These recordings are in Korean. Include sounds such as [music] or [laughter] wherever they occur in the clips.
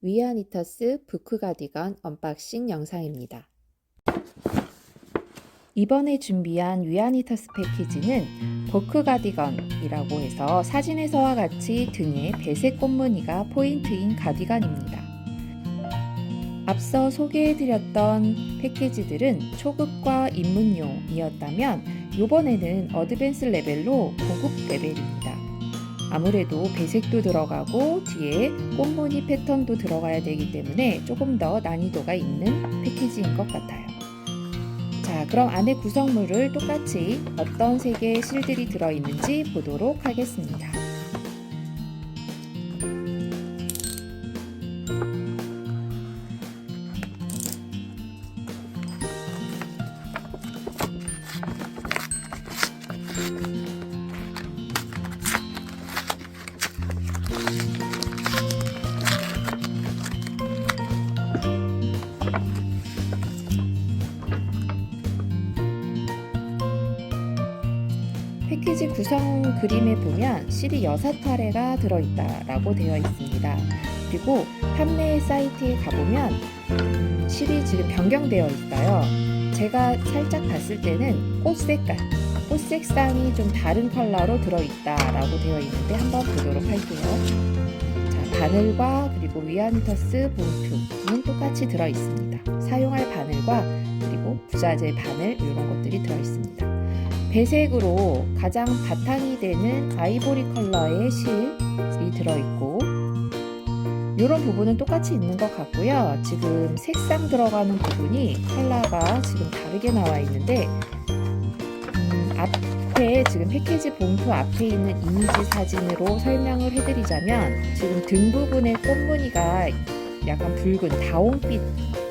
위아니터스 부크 가디건 언박싱 영상입니다. 이번에 준비한 위아니터스 패키지는 버크 가디건이라고 해서 사진에서와 같이 등에 배색 꽃무늬가 포인트인 가디건입니다. 앞서 소개해드렸던 패키지들은 초급과 입문용이었다면 이번에는 어드밴스 레벨로 고급 레벨입니다. 아무래도 배색도 들어가고 뒤에 꽃무늬 패턴도 들어가야 되기 때문에 조금 더 난이도가 있는 패키지인 것 같아요. 자, 그럼 안에 구성물을 똑같이 어떤 색의 실들이 들어있는지 보도록 하겠습니다. 패키지 구성 그림에 보면 실이 6타래가 들어있다라고 되어 있습니다. 그리고 판매 사이트에 가보면 음, 실이 지금 변경되어 있어요. 제가 살짝 봤을 때는 꽃 색깔, 꽃 색상이 좀 다른 컬러로 들어있다라고 되어 있는데 한번 보도록 할게요. 자, 바늘과 그리고 위안터스 봉투는 똑같이 들어 있습니다. 사용할 바늘과 그리고 부자재 바늘 이런 것들이 들어 있습니다. 배색으로 가장 바탕이 되는 아이보리 컬러의 실이 들어있고 이런 부분은 똑같이 있는 것 같고요. 지금 색상 들어가는 부분이 컬러가 지금 다르게 나와 있는데 음, 앞 에 지금 패키지 봉투 앞에 있는 이미지 사진으로 설명을 해드리자면 지금 등 부분의 꽃무늬가 약간 붉은 다홍빛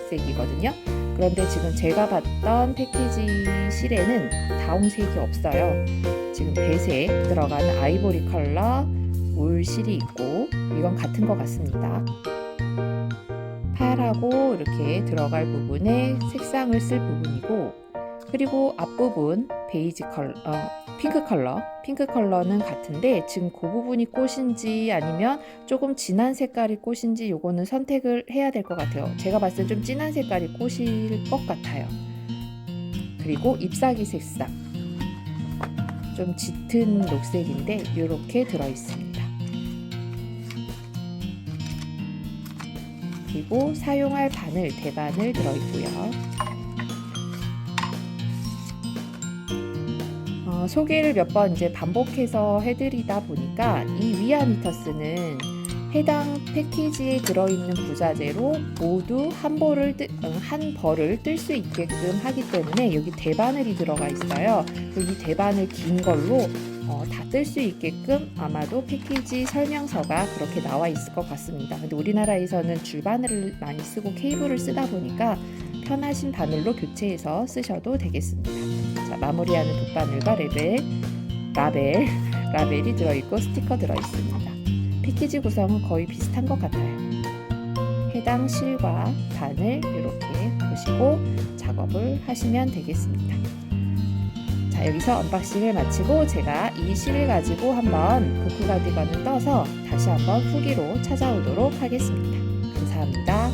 색이거든요. 그런데 지금 제가 봤던 패키지 실에는 다홍색이 없어요. 지금 배색 들어가는 아이보리 컬러 울 실이 있고 이건 같은 것 같습니다. 팔하고 이렇게 들어갈 부분에 색상을 쓸 부분이고 그리고 앞부분 베이지 컬러, 어, 핑크 컬러, 핑크 컬러는 같은데 지금 그 부분이 꽃인지 아니면 조금 진한 색깔이 꽃인지 요거는 선택을 해야 될 것 같아요. 제가 봤을 때 좀 진한 색깔이 꽃일 것 같아요. 그리고 잎사귀 색상 좀 짙은 녹색인데 이렇게 들어 있습니다. 그리고 사용할 바늘, 대바늘 들어 있고요. 어, 소개를 몇 번 이제 반복해서 해드리다 보니까 이 위아미터스는 해당 패키지에 들어있는 부자재로 모두 한 벌을 뜰, 어, 한 벌을 뜰 수 있게끔 하기 때문에 여기 대바늘이 들어가 있어요. 이 대바늘 긴 걸로 어, 다뜰 수 있게끔 아마도 패키지 설명서가 그렇게 나와 있을 것 같습니다. 근데 우리나라에서는 줄바늘을 많이 쓰고 케이블을 쓰다 보니까 편하신 바늘로 교체해서 쓰셔도 되겠습니다. 자, 마무리하는 돗바늘과 레벨, 라벨, [laughs] 라벨이 들어있고 스티커 들어있습니다. 패키지 구성은 거의 비슷한 것 같아요. 해당 실과 바늘 이렇게 보시고 작업을 하시면 되겠습니다. 자, 여기서 언박싱을 마치고 제가 이 실을 가지고 한번 보크 가디건을 떠서 다시 한번 후기로 찾아오도록 하겠습니다. 감사합니다.